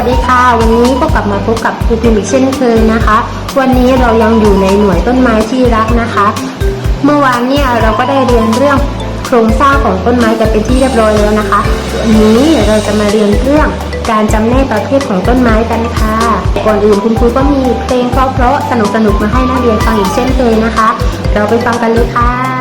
วัสดีค่ะ วันนี้ก็กลับมาพบกับครูพิมอีกเช่นเคยนะคะ วันนี้เรายังอยู่ในหน่วยต้นไม้ที่รักนะคะ เมื่อวานเนี่ยเราก็ได้เรียนเรื่องโครงสร้างของต้นไม้กันเป็นที่เรียบร้อยแล้วนะคะวันนี้เราจะมาเรียนเรื่องการจำแนกประเภทของต้นไม้กันค่ะก่อนอื่นคุณครูก็มีเพลงเพราะๆสนุกๆมาให้นักเรียนฟังอีกเช่นเคยนะคะ เราไปฟังกันเลยค่ะ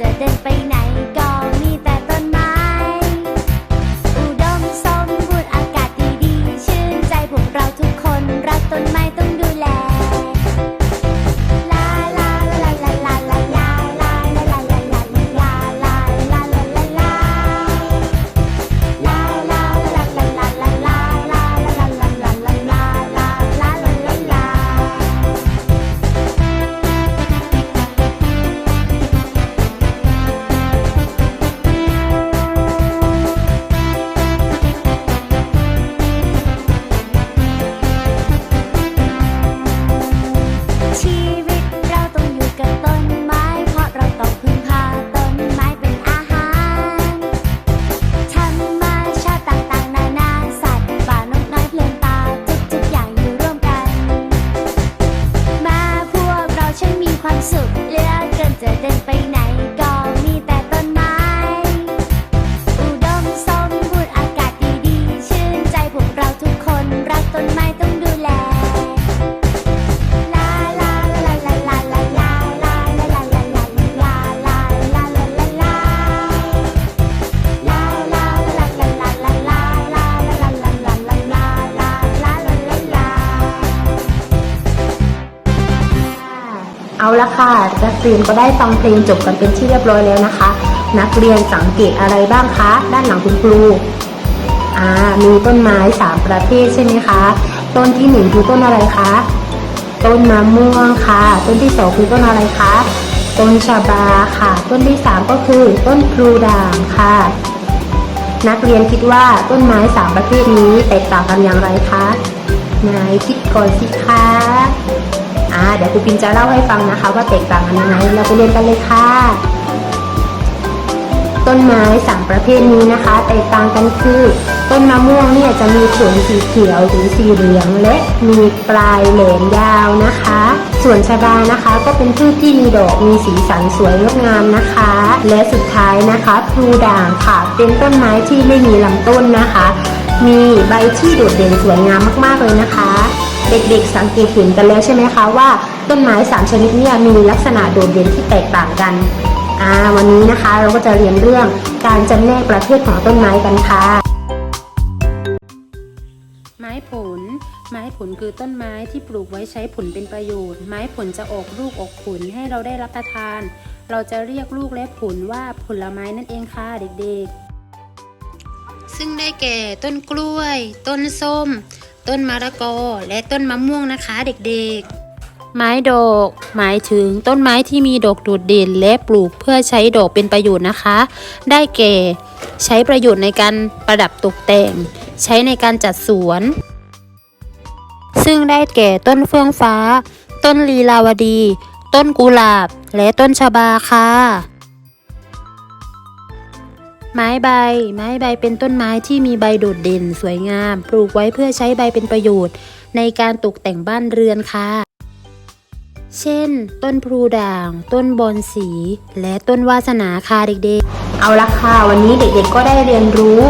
de despeinar. so ละค่ะนักเรียนก็ได้ฟังเพลงจบกันเป็นที่เรียบร้อยแล้วนะคะ นักเรียนสังเกตอะไรบ้างคะ ด้านหลังคุณครูอ่ามีต้นไม้สามประเภทใช่ไหมคะ ต้นที่หนึ่งคือต้นอะไรคะต้นมะม่วงค่ะ ต้นที่สองคือต้นอะไรคะ ต้นชะบาค่ะ ต้นที่สามก็คือต้นพลูด่างค่ะ นักเรียนคิดว่าต้นไม้สามประเภทนี้แตกต่างกันอย่างไรคะนายคิดก่อนสิคะ อ่าเดี๋ยวครูปินจะเล่าให้ฟังนะคะ ว่าแตกต่างกันยังไงเราไปเรียนกันเลยค่ะ ต้นไม้สามประเภทนี้นะคะ แตกต่างกันคือ ต้นมะม่วงเนี่ยจะมีผลสีเขียวหรือสีเหลืองและมีปลายแหลมยาวนะคะ ส่วนชะบานะคะก็เป็นพืชที่มีดอกมีสีสันสวยงดงามนะคะ และสุดท้ายนะคะพลูด่างค่ะ เป็นต้นไม้ที่ไม่มีลำต้นนะคะ มีใบที่โดดเด่นสวยงามมากๆเลยนะคะ เด็กๆสังเกตเห็นกันแล้วใช่ไหมคะว่าต้นไม้สามชนิดเนี่ยมีลักษณะโดดเด่นที่แตกต่างกันอ่าวันนี้นะคะเราก็จะเรียนเรื่องการจำแนกประเภทของต้นไม้กันค่ะ ไม้ผล ไม้ผลคือต้นไม้ที่ปลูกไว้ใช้ผลเป็นประโยชน์ ไม้ผลจะออกลูกออกผลให้เราได้รับประทาน เราจะเรียกลูกและผลว่าผลไม้นั่นเองค่ะเด็กๆ ซึ่งได้แก่ต้นกล้วย ต้นส้ม ต้นมะละกอและต้นมะม่วงนะคะเด็กๆ ไม้ดอกหมายถึงต้นไม้ที่มีดอกโดดเด่นและปลูกเพื่อใช้ดอกเป็นประโยชน์นะคะ ได้แก่ ใช้ประโยชน์ในการประดับตกแต่ง ใช้ในการจัดสวน ซึ่งได้แก่ต้นเฟื่องฟ้า ต้นลีลาวดี ต้นกุหลาบ และต้นชบาค่ะ ไม้ใบ ไม้ใบเป็นต้นไม้ที่มีใบโดดเด่น สวยงาม ปลูกไว้เพื่อใช้ใบเป็นประโยชน์ ในการตกแต่งบ้านเรือนค่ะ เช่น ต้นพลูด่าง ต้นบอนสี และต้นวาสนาค่ะเด็กๆ เอาละค่ะ วันนี้เด็กๆก็ได้เรียนรู้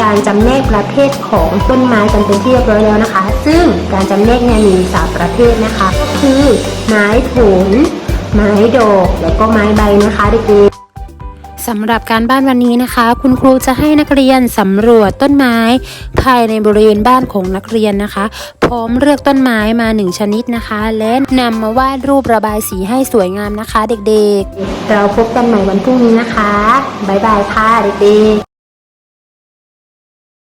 การจำแนกประเภทของต้นไม้กันเป็นที่เรียบร้อยแล้วนะคะ ซึ่งการจำแนกเนี่ยมีสามประเภทนะคะ ก็คือ ไม้ผลไม้ดอก แล้วก็ไม้ใบนะคะเด็กๆ สำหรับการบ้านวันนี้นะคะ คุณครูจะให้นักเรียนสำรวจต้นไม้ ภายในบริเวณบ้านของนักเรียนนะคะ พร้อมเลือกต้นไม้มาหนึ่งชนิดนะคะ และนำมาวาดรูประบายสีให้สวยงามนะคะ เด็กๆ เราพบกันใหม่วันพรุ่งนี้นะคะ บ๊ายบายค่ะเด็กๆ